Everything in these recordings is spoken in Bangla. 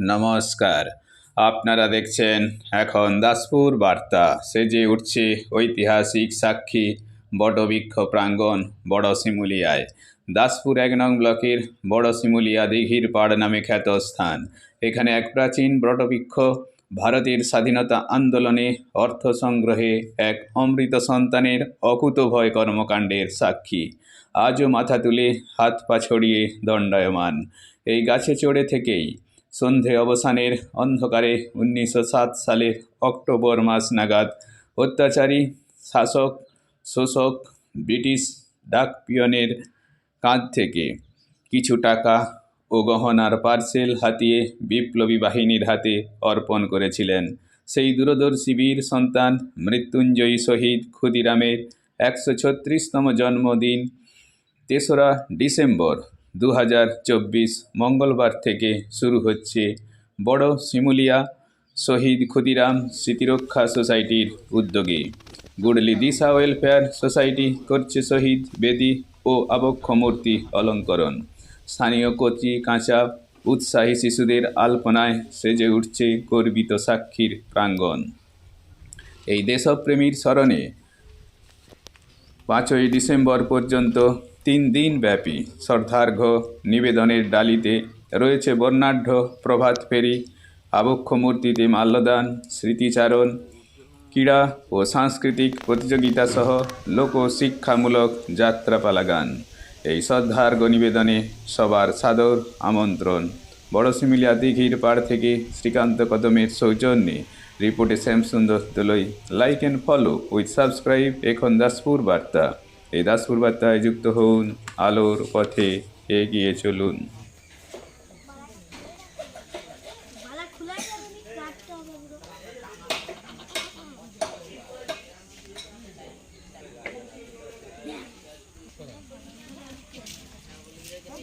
নমস্কার। আপনারা দেখছেন এখন দাসপুর বার্তা। সেজে উঠছে ঐতিহাসিক সাক্ষী বটবৃক্ষ প্রাঙ্গণ, বড় শিমুলিয়ায়। দাসপুর এক নং ব্লকের বড় শিমুলিয়া দিঘির পাড় নামে খ্যাত স্থান। এখানে এক প্রাচীন বটবৃক্ষ ভারতের স্বাধীনতা আন্দোলনে অর্থ সংগ্রহে এক অমৃত সন্তানের অকুতভয় কর্মকাণ্ডের সাক্ষী। আজও মাথা তুলে হাত পা ছড়িয়ে দণ্ডায়মান। এই গাছে চড়ে থেকেই সন্ধে অবসানের অন্ধকারে উনিশশো সাত সালের অক্টোবর মাস নাগাদ অত্যাচারী শাসক, শোষক, ব্রিটিশ ডাক পিয়নের কাঁধ থেকে কিছু টাকা ও গহনার পার্সেল হাতিয়ে বিপ্লবী বাহিনীর হাতে অর্পণ করেছিলেন। সেই দূরদর্শী বীর সন্তান মৃত্যুঞ্জয়ী শহীদ ক্ষুদিরামের একশো ছত্রিশতম জন্মদিন, তেসরা ডিসেম্বর দু হাজার চব্বিশ মঙ্গলবার থেকে শুরু হচ্ছে বড় শিমুলিয়া শহীদ ক্ষুদিরাম স্মৃতিরক্ষা সোসাইটির উদ্যোগে। গুডলি দিশা ওয়েলফেয়ার সোসাইটি করছে শহীদ বেদি ও আবক্ষ মূর্তি অলঙ্করণ। স্থানীয় কচি, কাঁচা, উৎসাহী শিশুদের আলপনায় সেজে উঠছে গর্বিত সাক্ষীর প্রাঙ্গণ। এই দেশপ্রেমীর স্মরণে পাঁচই ডিসেম্বর পর্যন্ত তিন দিন ব্যাপী শ্রদ্ধার্ঘ নিবেদনের ডালিতে রয়েছে বর্ণাঢ্য প্রভাত ফেরি, আবক্ষ মূর্তিতে মাল্যদান, স্মৃতিচারণ, ক্রীড়া ও সাংস্কৃতিক প্রতিযোগিতা সহ লোক শিক্ষামূলক যাত্রাপালা গান এই শ্রদ্ধার্ঘ নিবেদনে সবার সাদর আমন্ত্রণ। বড় সিমিলিয়া দিঘির পাড় থেকে শ্রীকান্ত কদমের সৌজন্যে রিপোর্টে Shyamsundar Doloi like and follow with subscribe এখন দাসপুর বার্তা। এই দাসপুর বার্তায় যুক্ত হন আলোর পথে এগিয়ে চলুন।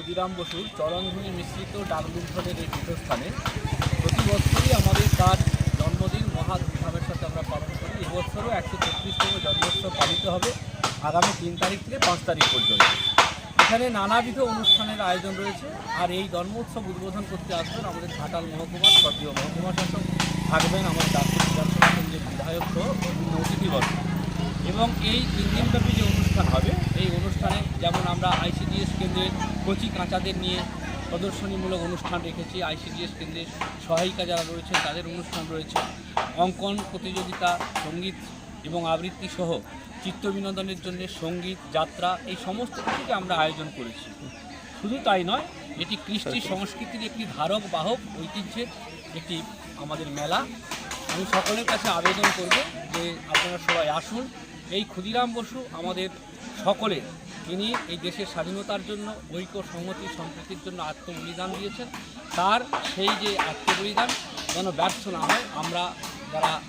ক্ষুদিরাম বসুর চরণধুনি মিশ্রিত ডাকলুণ্ঠনের এই পীঠস্থানে প্রতি বছরই আমাদের তার জন্মদিন মহা সাথে আমরা পালন করি। এবছরও একশো তেত্রিশতম জন্মোৎসব পালিত হবে আগামী তিন তারিখ থেকে পাঁচ তারিখ পর্যন্ত। এখানে নানাবিধ অনুষ্ঠানের আয়োজন রয়েছে আর এই জন্মোৎসব উদ্বোধন করতে আসবেন আমাদের ঘাটাল মহকুমার সক্রিয় মহকুমা শাসক, থাকবেন আমাদের ডাক্তার বিধানসভা কেন্দ্রের বিধায়ক সহ বিভিন্ন অতিথিবর্গ। এবং এই তিন দিনব্যাপী যে অনুষ্ঠান হবে, এই অনুষ্ঠানে যেমন আমরা আইসিডিএস কেন্দ্রের কচি কাঁচাদের নিয়ে প্রদর্শনীমূলক অনুষ্ঠান রেখেছি। আইসিডিএস কেন্দ্রের সহায়িকা যারা রয়েছে তাদের অনুষ্ঠান রয়েছে। অঙ্কন প্রতিযোগিতা সংগীত এবং আবৃত্তি সহ চিত্ত বিনোদনের জন্য সংগীত যাত্রা এই সমস্ত কিছুকে আমরা আয়োজন করেছি। শুধু তাই নয় এটি কৃষ্টি সংস্কৃতির একটি ধারক বাহক ঐতিহ্যের একটি আমাদের মেলা। আমি সকলের কাছে আবেদন করব যে আপনারা সবাই আসুন। এই ক্ষুদিরাম বসু আমাদের সকলের তিনি এই দেশের স্বাধীনতার জন্য, ঐক্য, সংহতি, সম্প্রীতির জন্য আত্ম আত্মবলিদান দিয়েছেন। তার সেই যে আত্মবলিদান যেন ব্যর্থ না হয়, আমরা যারা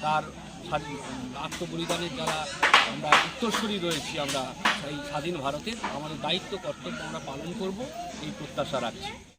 তার স্বাধীন- আত্মবলিদানের যারা আমরা উত্তরসূরি রয়েছি, আমরা এই স্বাধীন ভারতের, আমাদের দায়িত্ব, কর্তব্য আমরা পালন করব, এই প্রত্যাশা রাখছি।